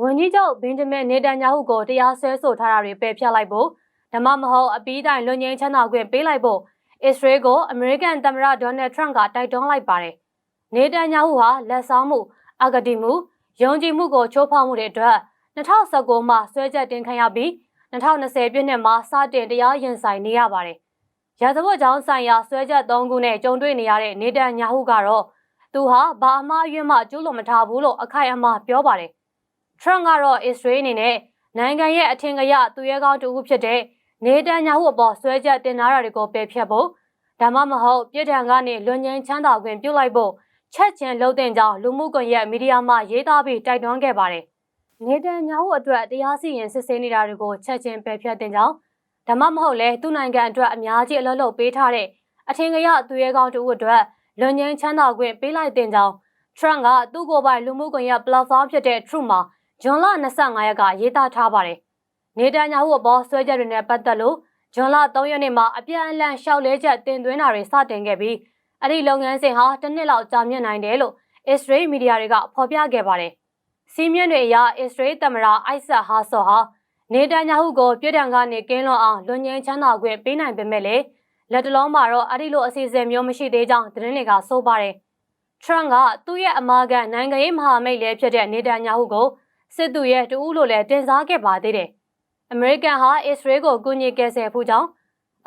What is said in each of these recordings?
ဝန်ကြီးချုပ်ဘင်ဂျမင်နေတန်ယာဟုကိုတရားစွဲဆိုထားတာတွေပယ်ဖျက်လိုက်ဖို့ဒါမှမဟုတ်အပီးတိုင်လွန်ငင်းချမ်းသာခွင့်ပေးလိုက်ဖို့အစ္စရေးကိုအမေရိကန်သမ္မတဒေါ်နယ်ထရန့်ကတိုက်တွန်းလိုက်ပါတယ်။နေတန်ယာဟုဟာလက်ဆောင်မှုအဂတိမှုယုံကြည်မှုကိုချိုးဖောက်မှုတွေအတွက်2019မှာဆွဲချက်တင်ခံရပြီး2020ပြည့်နှစ်မှာစတင်တရားရင်ဆိုင်နေရပါတယ်။ရာဇဝတ်ကြောင်းဆိုင်ရာဆွဲချက်၃ခုနဲ့ကြုံတွေ့နေရတဲ့နေတန်ယာဟုကတော့သူဟာဘာအမှားအယွင်းမှကျူးလွန်မထားဘူးလို့အခိုင်အမာပြောပါတယ်။ Trump ကတော့အစ္စရေးအနေနဲ့နိုင်ငံရဲ့အထင်ကရသူရဲကောင်းတူဖြစ်တဲ့နေတန်ညာဟုအပေါ်ဆွဲချက်တင်ထားတာတွေကိုပယ်ဖျက်ဖို့ဒါမှမဟုတ်ပြည်ထံကနေလွန်ငင်းချမ်းသာခွင့်ပြုလိုက်ဖို့ချက်ချင်းလှုပ်တဲ့ကြောင်းလူမှုကွန်ရက်မီဒီယာမှာရေးသားပြီးတိုက်တွန်းခဲ့ပါတယ်။နေတန်ညာဟုအတွက်တရားစီရင်စစ်ဆေးနေတာတွေကိုချက်ချင်းပယ်ဖျက်တဲ့ကြောင်းဒါမှမဟုတ်လဲသူ့နိုင်ငံအတွက်အများကြီးအလုပ်လုပ်ပေးထားတဲ့အထင်ကရသူရဲကောင်းတူအတွက်လွန်ငင်းချမ်းသာခွင့်ပေးလိုက်တဲ့ကြောင်း Trump ကသူ့ကိုယ်ပိုင်လူမှုကွန်ရက် platform ဖြစ်တဲ့ Truth မှာ ဇွန်လ25ရက်ကရေးသားထားပါတယ်။နေတန်ညာဟုအပေါ်ဆွဲချက်တွေနဲ့ပတ်သက်လို့ဇွန်လ3ရက်နေ့မှာအပြန်အလှန်ရှောက်လဲချက်တင်သွင်းတာတွေစတင်ခဲ့ပြီးအဲ့ဒီလုပ်ငန်းစဉ်ဟာတစ်နှစ်လောက်ကြာမြင့်နိုင်တယ်လို့အစ္စရေးမီဒီယာတွေကဖော်ပြခဲ့ပါတယ်။စီးမြင့်တွေအရအစ္စရေးသမ္မတအိုက်ဆာဟာဆော်ဟာနေတန်ညာဟုကိုပြည်ထံကနေကင်းလွန်အောင်လွန်ငင်းချမ်းသာခွင့်ပေးနိုင်ပေမဲ့လည်းလက်တလုံးမှာတော့အဲ့ဒီလိုအစီအစဉ်မျိုးမရှိသေးကြောင်းသတင်းတွေကဆိုပါတယ်။ Trump ကသူ့ရဲ့အမာခံနိုင်ငံရေးမဟာမိတ်လည်းဖြစ်တဲ့နေတန်ညာဟုကို စစ်သူရဲ့တူဦးလို့လည်းတင်စားခဲ့ပါသေးတယ်။အမေရိကန်ဟာအစ္စရေးကိုကူညီကယ်ဆယ်ဖို့ကြောင့်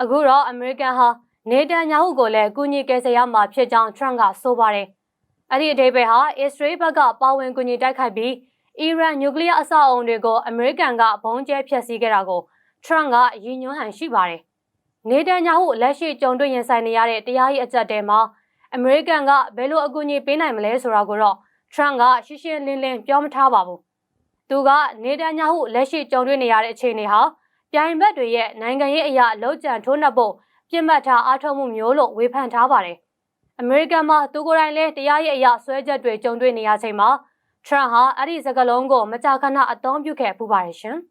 အခုတော့အမေရိကန်ဟာနေတန်ညာဟုကိုလည်းကူညီကယ်ဆယ်ရမှာဖြစ်ကြောင်း Trump ကဆိုပါတယ်။အဲ့ဒီအဓိပ္ပာယ်ဟာအစ္စရေးဘက်ကပါဝင်ကူညီတိုက်ခိုက်ပြီးအီရန်နျူကလ িয়ার အဆောက်အုံတွေကိုအမေရိကန်ကဘုံကျဲဖျက်ဆီးခဲ့တာကို Trump ကရည်ညွှန်းဟန်ရှိပါတယ်။နေတန်ညာဟုလက်ရှိကြုံတွေ့ရင်ဆိုင်နေရတဲ့တရားရေးအကြက်တဲမှာအမေရိကန်ကဘယ်လိုအကူအညီပေးနိုင်မလဲဆိုတာကိုတော့ Trump ကရှင်းရှင်းလင်းလင်းပြောမထားပါဘူး။ သူကနေတန်ညာဟုလက်ရှိကြုံတွေ့နေရတဲ့အခြေအနေဟာပြိုင်ဘက်တွေရဲ့နိုင်ငံရေးအရာလောက်ကျန်ထိုးနှက်ဖို့ပြစ်မှတ်ထားအားထုတ်မှုမျိုးလို့ဝေဖန်ထားပါတယ်။အမေရိကန်မှာသူကိုယ်တိုင်လည်းတရားရေးအရာဆွဲချက်တွေကြုံတွေ့နေရချိန်မှာထရန့်ဟာအဲ့ဒီစကားလုံးကိုမကြာခဏအသုံးပြုခဲ့ပူပါတယ်ရှင်။